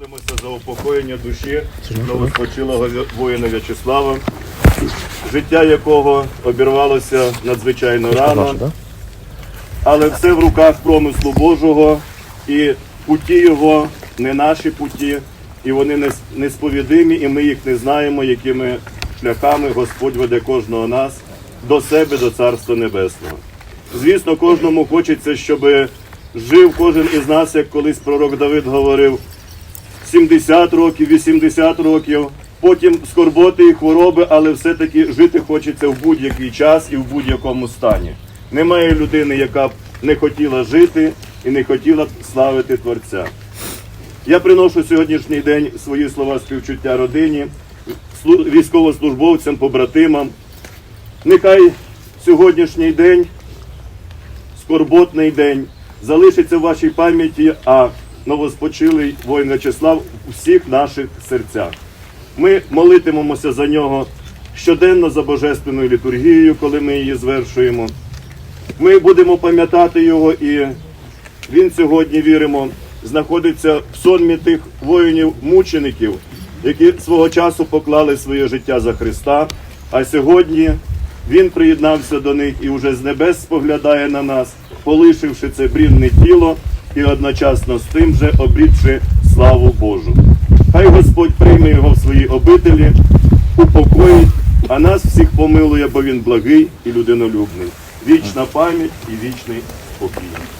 Молимося за упокоєння душі новоспочилого воїна В'ячеслава, життя якого обірвалося надзвичайно рано, але все в руках промислу Божого, і путі його не наші путі, і вони не- несповідимі, і ми їх не знаємо, якими шляхами Господь веде кожного нас до себе, до Царства Небесного. Звісно, кожному хочеться, щоб жив кожен із нас, як колись пророк Давид говорив, 70 років, 80 років, потім скорботи і хвороби, але все-таки жити хочеться в будь-який час і в будь-якому стані. Немає людини, яка б не хотіла жити і не хотіла б славити Творця. Я приношу сьогоднішній день свої слова співчуття родині, військовослужбовцям, побратимам. Нехай сьогоднішній день скорботний день залишиться в вашій пам'яті, а новоспочилий воїн В'ячеслав у всіх наших серцях. Ми молитимемося за нього щоденно за божественною літургією, коли ми її звершуємо. Ми будемо пам'ятати його, і він сьогодні віримо, знаходиться в сонмі тих воїнів-мучеників, які свого часу поклали своє життя за Христа. А сьогодні він приєднався до них і вже з небес споглядає на нас, полишивши це брінне тіло і одночасно з тим же обрідши славу Божу. Хай Господь прийме його в свої обителі, упокоїть, а нас всіх помилує, бо він благий і людинолюбний. Вічна пам'ять і вічний спокій.